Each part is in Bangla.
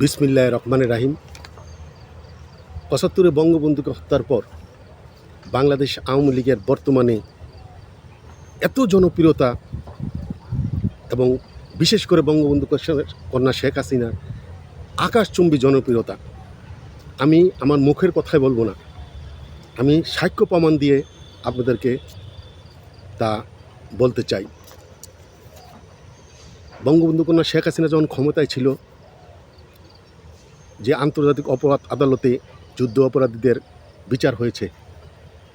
বিসমিল্লাহ রহমানের রাহিম। পঁচাত্তরে বঙ্গবন্ধুকে হত্যার পর বাংলাদেশ আওয়ামী লীগের বর্তমানে এত জনপ্রিয়তা এবং বিশেষ করে বঙ্গবন্ধু কন্যা শেখ হাসিনার আকাশচুম্বী জনপ্রিয়তা। আমি আমার মুখের কথাই বলব না। আমি সাক্ষ্য প্রমাণ দিয়ে আপনাদেরকে তা বলতে চাই। বঙ্গবন্ধু কন্যা শেখ হাসিনা যখন ক্ষমতায় ছিল যে আন্তর্জাতিক অপরাধ আদালতে যুদ্ধ অপরাধীদের বিচার হয়েছে,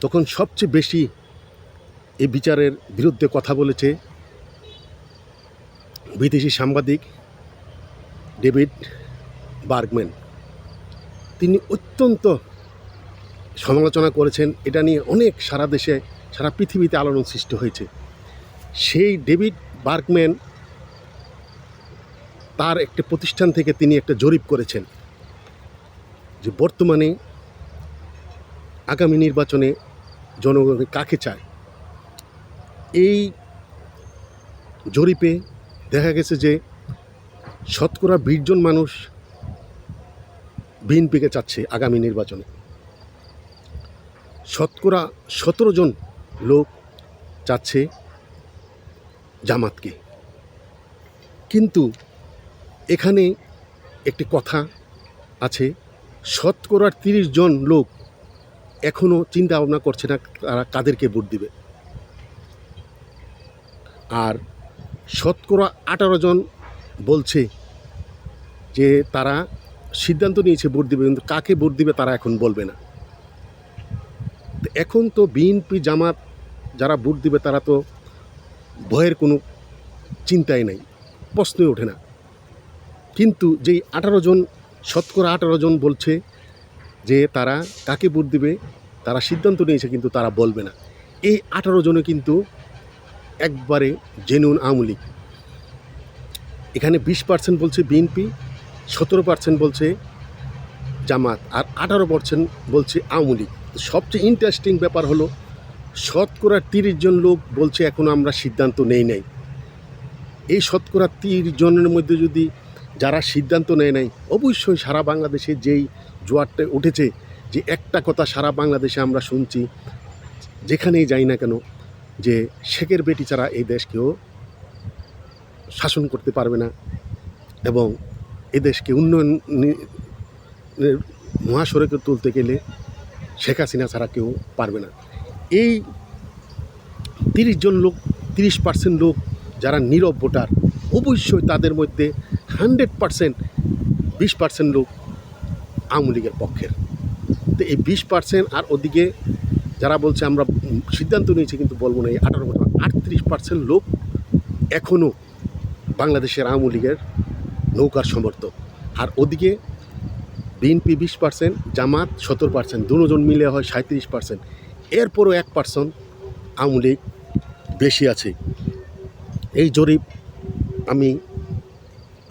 তখন সবচেয়ে বেশি এই বিচারের বিরুদ্ধে কথা বলেছে বিদেশি সাংবাদিক ডেভিড বার্গম্যান। তিনি অত্যন্ত সমালোচনা করেছেন, এটা নিয়ে অনেক সারা দেশে, সারা পৃথিবীতে আলোড়ন সৃষ্টি হয়েছে। সেই ডেভিড বার্গম্যান তার একটি প্রতিষ্ঠান থেকে তিনি একটা জরিপ করেছেন। যে বর্তমানে আগামী নির্বাচনে জনগণ কাকে চায়? এই জরিপে দেখা গেছে যে শতকরা বিশ জন মানুষ বিএনপিকে চাচ্ছে আগামী নির্বাচনে। শতকরা সতেরো জন লোক চাচ্ছে জামাতকে। কিন্তু এখানে একটি কথা আছে শতকরার তিরিশ জন লোক এখনও চিন্তা ভাবনা করছে না তারা কাদেরকে ভোট দিবে। আর শতকরা আঠারো জন বলছে যে তারা সিদ্ধান্ত নিয়েছে ভোট দিবে, কিন্তু কাকে ভোট দিবে তারা এখন বলবে না। এখন তো বিএনপি জামাত যারা ভোট দিবে তারা তো ভয়ের কোনো চিন্তাই নাই, প্রশ্নই ওঠে না। কিন্তু যেই আঠারো জন শতকরা আঠারো জন বলছে যে তারা কাকে ভোট দেবে, তারা সিদ্ধান্ত নিয়েছে কিন্তু তারা বলবে না। এই আঠারো জনে কিন্তু একবারে জেনুন আওয়ামী লীগ। এখানে বিশ পার্সেন্ট বলছে বিএনপি, সতেরো পার্সেন্ট বলছে জামাত, আর আঠারো পার্সেন্ট বলছে আওয়ামী লীগ। সবচেয়ে ইন্টারেস্টিং ব্যাপার হলো শতকরা তিরিশ জন লোক বলছে এখনও আমরা সিদ্ধান্ত নেই নাই। এই শতকরা তিরিশ জনের মধ্যে যদি যারা সিদ্ধান্ত নেয় নাই, অবশ্যই সারা বাংলাদেশে যেই জোয়ারটা উঠেছে, যে একটা কথা সারা বাংলাদেশে আমরা শুনছি, যেখানেই যাই না কেন, যে শেখের বেটি ছাড়া এই দেশকেও শাসন করতে পারবে না এবং এ দেশকে উন্নয়ন মহাসড়কে তুলতে গেলে শেখ হাসিনা ছাড়া কেউ পারবে না। এই তিরিশ জন লোক, তিরিশ পার্সেন্ট লোক যারা নীরব ভোটার, অবশ্যই তাদের মধ্যে হান্ড্রেড পার্সেন্ট বিশ পার্সেন্ট লোক আওয়ামী লীগের পক্ষের। তো এই বিশ পার্সেন্ট আর ওদিকে যারা বলছে আমরা সিদ্ধান্ত নিয়েছি কিন্তু বলব না, এই আঠারো বছর আটত্রিশ পার্সেন্ট লোক এখনও বাংলাদেশের আওয়ামী লীগের নৌকার সমর্থক। আর ওদিকে বিএনপি বিশ পার্সেন্ট, জামাত সতেরো পার্সেন্ট, দুজন মিলে হয় সাঁত্রিশ পার্সেন্ট। এরপরও এক পার্সেন্ট আওয়ামী লীগ বেশি আছে। এই জরিপ আমি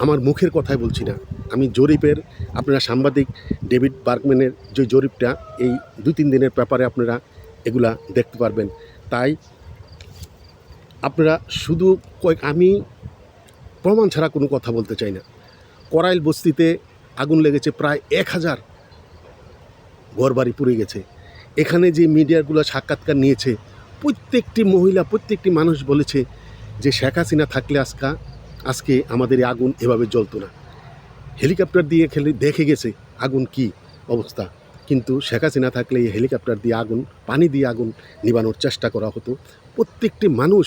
আমার মুখের কথাই বলছি না। আমি জরিপের, আপনারা সাংবাদিক ডেভিড বার্গম্যানের যে জরিপটা, এই দু তিন দিনের ব্যাপারে আপনারা এগুলা দেখতে পারবেন। তাই আপনারা শুধু কয়েক, আমি প্রমাণ ছাড়া কোনো কথা বলতে চাই না। করাইল বস্তিতে আগুন লেগেছে প্রায় এক হাজার ঘরবাড়ি পুড়ে গেছে। এখানে যে মিডিয়াগুলো সাক্ষাৎকার নিয়েছে, প্রত্যেকটি মহিলা, প্রত্যেকটি মানুষ বলেছে যে শেখ হাসিনা থাকলে আজকা আজকে আমাদের এই আগুন এভাবে জ্বলতো না। হেলিকপ্টার দিয়ে খেলে দেখে গেছে আগুন কি অবস্থা। কিন্তু শেখ হাসিনা থাকলে এই হেলিকপ্টার দিয়ে আগুন, পানি দিয়ে আগুন নিবানোর চেষ্টা করা হতো। প্রত্যেকটি মানুষ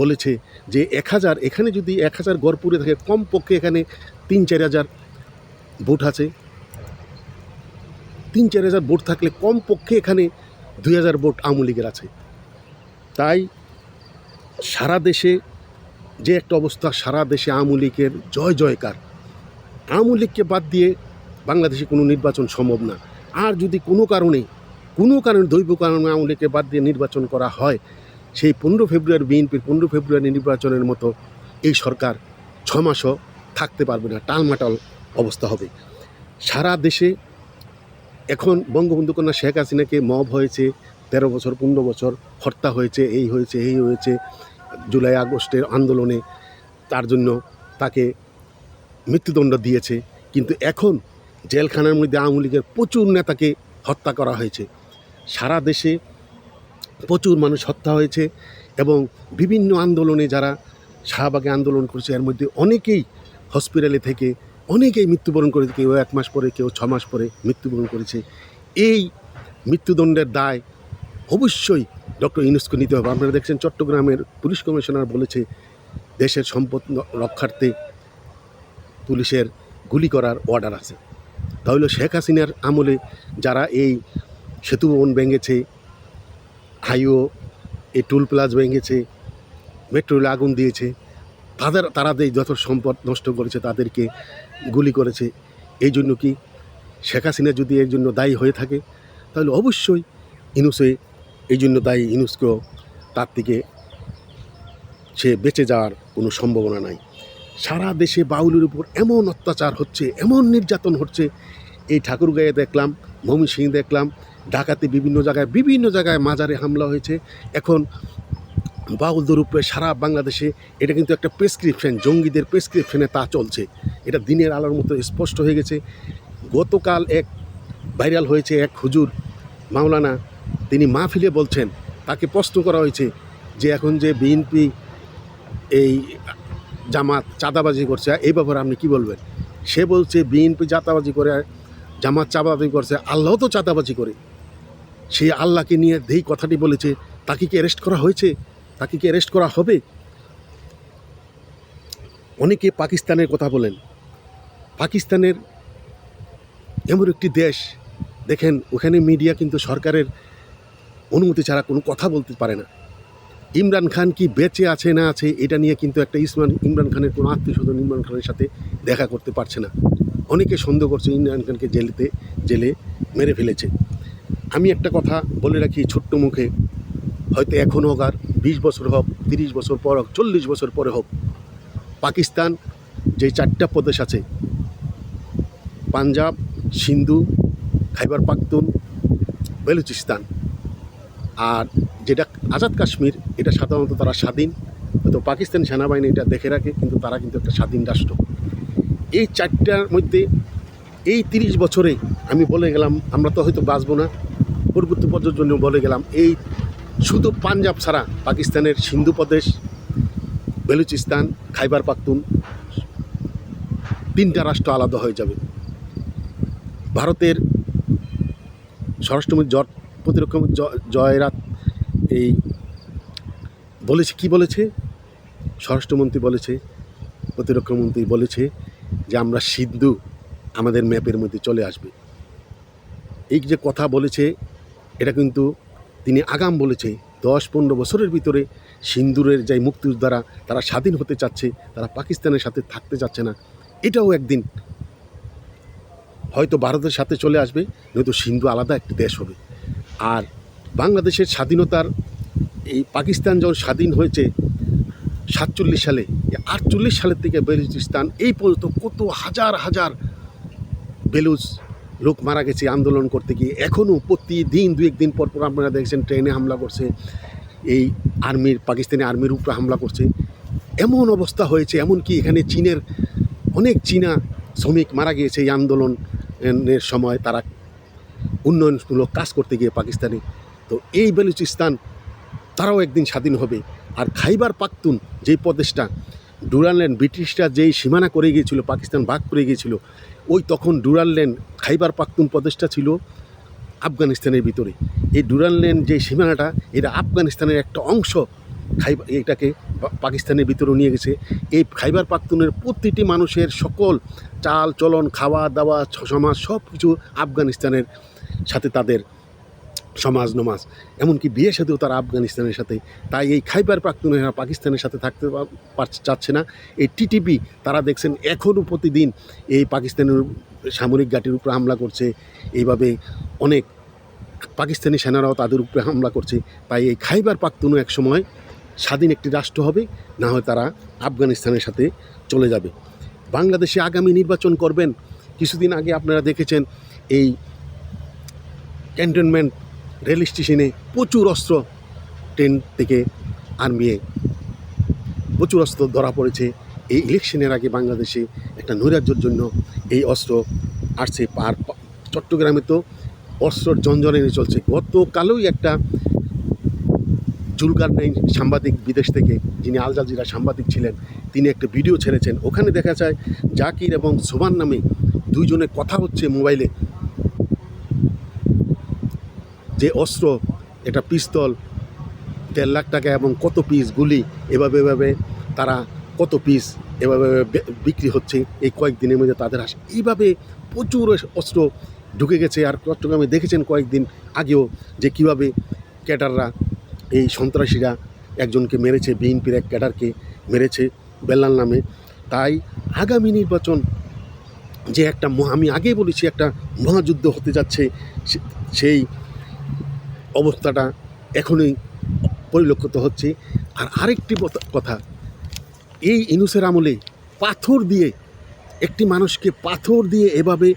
বলেছে যে এক হাজার, এখানে যদি এক হাজার গড় পুড়ে থাকে, কমপক্ষে এখানে তিন, চার হাজার বোট আছে। তিন, চার হাজার বোট থাকলে কমপক্ষে এখানে দুই হাজার বোট আওয়ামী লীগের আছে। তাই সারা দেশে যে একটা অবস্থা সারা দেশে আওয়ামী লীগের জয় জয়কার। আওয়ামী লীগকে বাদ দিয়ে বাংলাদেশে কোনো নির্বাচন সম্ভব না। আর যদি কোনো কারণে কোনো কারণে, দৈব কারণে আওয়ামী লীগকে বাদ দিয়ে নির্বাচন করা হয়, সেই পনেরো ফেব্রুয়ারি বিএনপির পনেরো ফেব্রুয়ারি নির্বাচনের মতো এই সরকার ছ মাসও থাকতে পারবে না, টালমাটাল অবস্থা হবে। সারা দেশে এখন বঙ্গবন্ধু কন্যা শেখ হাসিনাকে মব হয়েছে, তেরো বছর, পনেরো বছর হত্যা হয়েছে, এই হয়েছে এই হয়েছে। জুলাই আগস্টের আন্দোলনে তার জন্য তাকে মৃত্যুদণ্ড দিয়েছে। কিন্তু এখন জেলখানার মধ্যে আওয়ামী লীগের প্রচুর নেতাকে হত্যা করা হয়েছে। সারা দেশে প্রচুর মানুষ হত্যা হয়েছে এবং বিভিন্ন আন্দোলনে যারা শাহবাগে আন্দোলন করেছে, এর মধ্যে অনেকেই হসপিটালে থেকে, অনেকেই মৃত্যুবরণ করেছে কেউ এক মাস পরে, কেউ ছ মাস পরে মৃত্যুবরণ করেছে। এই মৃত্যুদণ্ডের দায় অবশ্যই ডক্টর ইউনুসকে নিতে হবে। আপনারা দেখছেন চট্টগ্রামের পুলিশ কমিশনার বলেছে, দেশের সম্পদ রক্ষার্থে পুলিশের গুলি করার অর্ডার আছে। তাহলে শেখ হাসিনার আমলে যারা এই সেতু ভবন ভেঙেছে হাইও এই টুল প্লাজ ভেঙেছে, মেট্রো রেলে আগুন দিয়েছে, তাদের, তারা যে যত সম্পদ নষ্ট করেছে তাদেরকে গুলি করেছে, এই জন্য কি শেখ হাসিনা যদি এর জন্য দায়ী হয়ে থাকে, তাহলে অবশ্যই ইনুসে এই জন্য দায়ী ইনুসকেও তার থেকে সে বেঁচে যাওয়ার কোনো সম্ভাবনা নাই। সারা দেশে বাউলের উপর এমন অত্যাচার হচ্ছে, এমন নির্যাতন হচ্ছে। এই ঠাকুরগাঁয়ে দেখলাম, ময়মনসিংহ দেখলাম, ঢাকাতে বিভিন্ন জায়গায় বিভিন্ন জায়গায় মাজারে হামলা হয়েছে। এখন বাউলদের উপরে সারা বাংলাদেশে এটা কিন্তু একটা প্রেসক্রিপশন, জঙ্গিদের প্রেসক্রিপশনে তা চলছে। এটা দিনের আলোর মতো স্পষ্ট হয়ে গেছে। গতকাল এক ভাইরাল হয়েছে এক হুজুর, মাওলানা তিনি মাহফিলে বলছেন, তাকে প্রশ্ন করা হয়েছে যে এখন যে বিএনপি এই জামাত চাঁদাবাজি করছে, এই ব্যাপারে আপনি কি বলবেন? সে বলছে বিএনপি চাঁদাবাজি করে, জামাত চাঁদাবাজি করছে, আল্লাহ তো চাঁদাবাজি করে। সেই আল্লাহকে নিয়ে যেই কথাটি বলেছে, তাকে কি অ্যারেস্ট করা হয়েছে? তাকে কি অ্যারেস্ট করা হবে? অনেকে পাকিস্তানের কথা বলেন। পাকিস্তানের এমন একটি দেশ, দেখেন, ওখানে মিডিয়া কিন্তু সরকারের অনুমতি ছাড়া কোনো কথা বলতে পারে না। ইমরান খান কি বেঁচে আছে না আছে, এটা নিয়ে কিন্তু একটা ইসমান, ইমরান খানের কোনো আত্মীয় স্বজন ইমরান খানের সাথে দেখা করতে পারছে না। অনেকে সন্দেহ করছে ইমরান খানকে জেলেতে, জেলে মেরে ফেলেছে। আমি একটা কথা বলে রাখি ছোট্ট মুখে, হয়তো এখন হোক আর বিশ বছর হোক, তিরিশ বছর পর হোক, চল্লিশ বছর পরে হোক, পাকিস্তান যে চারটা প্রদেশ আছে, পাঞ্জাব, সিন্ধু, খাইবার পাখতুন, বেলুচিস্তান আর যেটা আজাদ কাশ্মীর, এটা সাধারণত তারা স্বাধীন। হয়তো পাকিস্তান সেনাবাহিনী এটা দেখে রাখে, কিন্তু তারা কিন্তু একটা স্বাধীন রাষ্ট্র। এই চারটার মধ্যে এই তিরিশ বছরে আমি বলে গেলাম, আমরা তো হয়তো বাঁচবো না। পরবর্তী পর্যায়ের জন্য বলে গেলাম, এই শুধু পাঞ্জাব ছাড়া পাকিস্তানের সিন্ধু প্রদেশ, বেলুচিস্তান, খাইবার পাখতুন তিনটা রাষ্ট্র আলাদা হয়ে যাবে। ভারতের স্বরাষ্ট্রমন্ত্রী জট প্রতিরক্ষামন্ত্রী জ- জয়রাত এই বলেছে, কি বলেছে? স্বরাষ্ট্রমন্ত্রী বলেছে প্রতিরক্ষামন্ত্রী বলেছে যে আমরা সিন্ধু আমাদের ম্যাপের মধ্যে চলে আসবে। এই যে কথা বলেছে, এটা কিন্তু তিনি আগাম বলেছে, দশ পনেরো বছরের ভিতরে সিন্দুরের যে মুক্তিযোদ্ধারা, তারা স্বাধীন হতে চাচ্ছে, তারা পাকিস্তানের সাথে থাকতে চাচ্ছে না। এটাও একদিন হয়তো ভারতের সাথে চলে আসবে, নয়তো সিন্ধু আলাদা একটি দেশ হবে। আর বাংলাদেশের স্বাধীনতার এই পাকিস্তান যখন স্বাধীন হয়েছে সাতচল্লিশ সালে আটচল্লিশ সালের থেকে বেলুচিস্তান, এই পর্যন্ত কত হাজার হাজার বেলুচ লোক মারা গেছে আন্দোলন করতে গিয়ে। এখনও প্রতিদিন দু একদিন পর পর আপনারা দেখছেন ট্রেনে হামলা করছে, এই আর্মির, পাকিস্তানি আর্মির উপরে হামলা করছে। এমন অবস্থা হয়েছে, এমনকি এখানে চীনের অনেক চীনা শ্রমিক মারা গিয়েছে এই আন্দোলনের সময়। তারা উন্নয়নমূলক কাজ করতে গিয়ে পাকিস্তানে। তো এই বেলুচিস্তান, তারাও একদিন স্বাধীন হবে। আর খাইবার পাখতুন যেই প্রদেশটা ডুরানল্যান্ড ব্রিটিশরা যেই সীমানা করে গিয়েছিল, পাকিস্তান ভাগ করে গিয়েছিল, ওই তখন ডুরানল্যান্ড খাইবার পাখতুন প্রদেশটা ছিল আফগানিস্তানের ভিতরে। এই ডুরানল্যান্ড যে সীমানাটা, এটা আফগানিস্তানের একটা অংশ খাইবার এটাকে পাকিস্তানের ভিতরে নিয়ে গেছে। এই খাইবার পাখতুনের প্রতিটি মানুষের সকল চাল, চলন খাওয়া দাওয়া সমাজ সব কিছু আফগানিস্তানের সাথে তাদের সমাজ নমাজ। এমনকি বিয়ে সাথেও তারা আফগানিস্তানের সাথে। তাই এই খাইবার পাখতুনেরা পাকিস্তানের সাথে থাকতে পারছে চাচ্ছে না। এই টিটিপি, তারা দেখছেন এখনও প্রতিদিন এই পাকিস্তানের সামরিক ঘাটির উপরে হামলা করছে। এইভাবে অনেক পাকিস্তানি সেনারাও তাদের উপরে হামলা করছে। তাই এই খাইবার পাখতুনও এক সময় স্বাধীন একটি রাষ্ট্র হবে, না হয় তারা আফগানিস্তানের সাথে চলে যাবে। বাংলাদেশে আগামী নির্বাচন করবেন। কিছুদিন আগে আপনারা দেখেছেন এই ক্যান্টনমেন্ট, রেল স্টেশনে প্রচুর অস্ত্র, ট্রেন থেকে আর্মিয়ে প্রচুর অস্ত্র ধরা পড়েছে। এই ইলেকশনের আগে বাংলাদেশে একটা নৈরাজ্যর জন্য এই অস্ত্র আসছে আর চট্টগ্রামে তো অস্ত্রর জঞ্জনে চলছে। গতকালই একটা জুলকার নাইন সাংবাদিক বিদেশ থেকে, যিনি আল জাজিরা সাংবাদিক ছিলেন, তিনি একটা ভিডিও ছেড়েছেন। ওখানে দেখা যায় জাকির এবং সোবান নামে দুইজনে কথা হচ্ছে মোবাইলে। যে অস্ত্র এটা পিস্তল, দেড় লাখ টাকা এবং কত পিস গুলি, এভাবে এভাবে তারা কত পিস এভাবে বিক্রি হচ্ছে এই কয়েকদিনের মধ্যে তাদের আসে এইভাবে প্রচুর অস্ত্র ঢুকে গেছে আর চট্টগ্রামে দেখেছেন কয়েকদিন আগেও যে কীভাবে ক্যাডাররা, এই সন্ত্রাসীরা একজনকে মেরেছে, বিএনপির এক ক্যাডারকে মেরেছে বেল্লাল নামে। তাই আগামী নির্বাচন যে একটা আমি আগেই বলেছি একটা মহাযুদ্ধ হতে যাচ্ছে সেই অবস্থাটা এখনই পরিলক্ষিত হচ্ছে। আর আরেকটি কথা, এই ইনুসের আমলে পাথর দিয়ে একটি মানুষকে পাথর দিয়ে এভাবে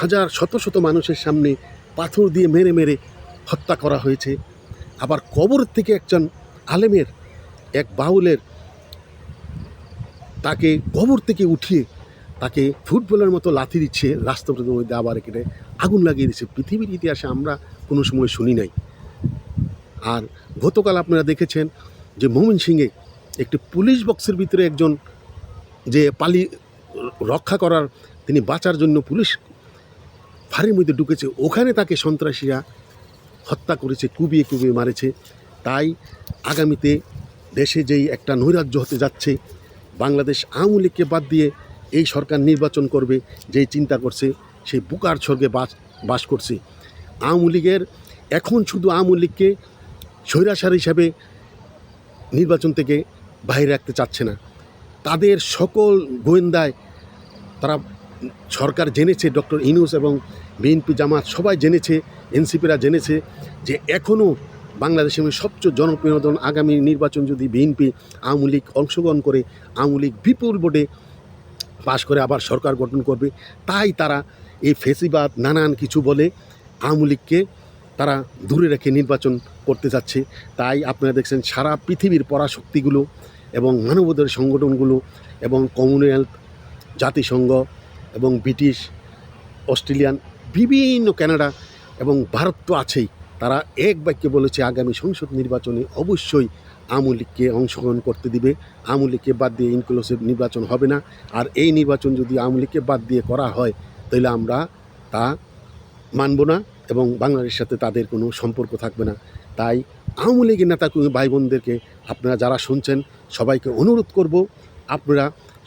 হাজার, শত শত মানুষের সামনে পাথর দিয়ে মেরে মেরে হত্যা করা হয়েছে। আবার কবর থেকে একজন আলেমের এক বাউলের তাকে কবর থেকে উঠিয়ে তাকে ফুটবলের মতো লাথি দিচ্ছে, রাস্তার মধ্যে আবার এখানে আগুন লাগিয়ে দিচ্ছে। পৃথিবীর ইতিহাসে আমরা কোনো সময় শুনি নাই। আর গতকাল আপনারা দেখেছেন যে মোমিন সিংয়ে একটি পুলিশ বক্সের ভিতরে একজন যে পালি রক্ষা করার তিনি বাঁচার জন্য পুলিশ ফাঁড়ির মধ্যে ঢুকেছে, ওখানে তাকে সন্ত্রাসীরা হত্যা করেছে, কুবিয়ে কুবিয়ে মারেছে। তাই আগামীতে দেশে যেই একটা নৈরাজ্য হতে যাচ্ছে, বাংলাদেশ আওয়ামী লীগকে বাদ দিয়ে এই সরকার নির্বাচন করবে, যেই চিন্তা করছে, সেই বুকার স্বর্গে বাস বাস করছে। আওয়ামী লীগের এখন শুধু আওয়ামী লীগকে স্বৈরাচার হিসাবে নির্বাচন থেকে বাইরে রাখতে চাচ্ছে না। তাদের সকল গোয়েন্দায় তারা সরকার জেনেছে, ডক্টর ইনুস এবং বিএনপি জামাত সবাই জেনেছে, এনসিপিরা জেনেছে যে এখনও বাংলাদেশের সবচেয়ে জনপ্রিয় আগামী নির্বাচন যদি বিএনপি আওয়ামী লীগ অংশগ্রহণ করে, আওয়ামী লীগ বিপুল ভোটে পাশ করে আবার সরকার গঠন করবে, তাই তারা এই ফেসিবাদ, নানান কিছু বলে আওয়ামী লীগকে তারা দূরে রেখে নির্বাচন করতে যাচ্ছে। তাই আপনারা দেখছেন সারা পৃথিবীর পরাশক্তিগুলো এবং মানবাধিকার সংগঠনগুলো এবং কমনওয়েলথ জাতিসংঘ এবং ব্রিটিশ, অস্ট্রেলিয়ান, বিভিন্ন কানাডা এবং ভারত তো আছেই। তারা এক বাক্যে বলেছে, আগামী সংসদ নির্বাচনে অবশ্যই আওয়ামী লীগকে অংশগ্রহণ করতে দিবে। আওয়ামী লীগকে বাদ দিয়ে ইনক্লুসিভ নির্বাচন হবে না। আর এই নির্বাচন যদি আওয়ামী লীগকে বাদ দিয়ে করা হয়, তাহলে আমরা তা মানব না। এবং বাংলাদেশের সাথে তাদের কোনো সম্পর্ক থাকবে না। তাই আওয়ামী লীগের নেতা ভাই বোনদেরকে আপনারা যারা শুনছেন, সবাইকে অনুরোধ করব, আপনারা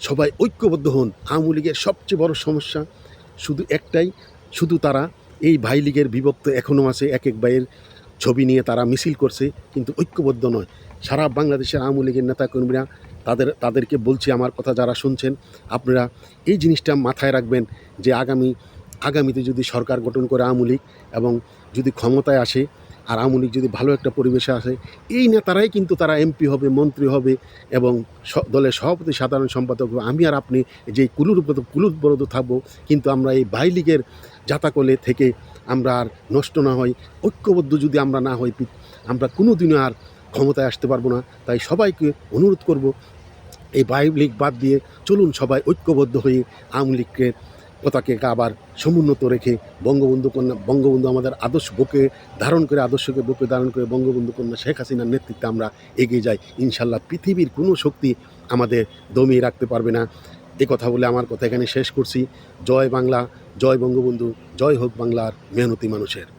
সবাই ঐক্যবদ্ধ হন। আওয়ামী লীগের সবচেয়ে বড় সমস্যা শুধু একটাই, শুধু তারা এই ভাই লীগের বিভক্ত এখনও আছে, এক এক ভাইয়ের ছবি নিয়ে তারা মিছিল করছে, কিন্তু ঐক্যবদ্ধ নয়। সারা বাংলাদেশের আওয়ামী লীগের নেতাকর্মীরা তাদের, তাদেরকে বলছি আমার কথা যারা শুনছেন, আপনারা এই জিনিসটা মাথায় রাখবেন যে আগামী আগামীতে যদি সরকার গঠন করে আওয়ামী লীগ এবং যদি ক্ষমতায় আসে আর আওয়ামী লীগ যদি ভালো একটা পরিবেশে আসে, এই নেতারাই কিন্তু তারা এমপি হবে, মন্ত্রী হবে এবং দলের সভাপতি, সাধারণ সম্পাদক হবে। আমি আর আপনি যে কুলুরব্রত কুলুৎবরত থাকব, কিন্তু আমরা এই ভাই লীগের জাতাকলে থেকে আমরা আর নষ্ট না হই, ঐক্যবদ্ধ যদি আমরা না হই আমরা কোনো দিনও আর ক্ষমতায় আসতে পারব না তাই সবাইকে অনুরোধ করব, এই ভাই লীগ বাদ দিয়ে চলুন সবাই ঐক্যবদ্ধ হয়ে আওয়ামী লীগকে পতাকে আবার সমুন্নত রেখে বঙ্গবন্ধু কন্যা, বঙ্গবন্ধু আমাদের আদর্শ বুকে ধারণ করে, আদর্শকে বুকে ধারণ করে বঙ্গবন্ধু কন্যা শেখ হাসিনার নেতৃত্বে আমরা এগিয়ে যাই। ইনশাল্লাহ পৃথিবীর কোনো শক্তি আমাদের দমিয়ে রাখতে পারবে না। এ কথা বলে আমার কথা এখানে শেষ করছি। জয় বাংলা, জয় বঙ্গবন্ধু, জয় হোক বাংলার মেহনতি মানুষের।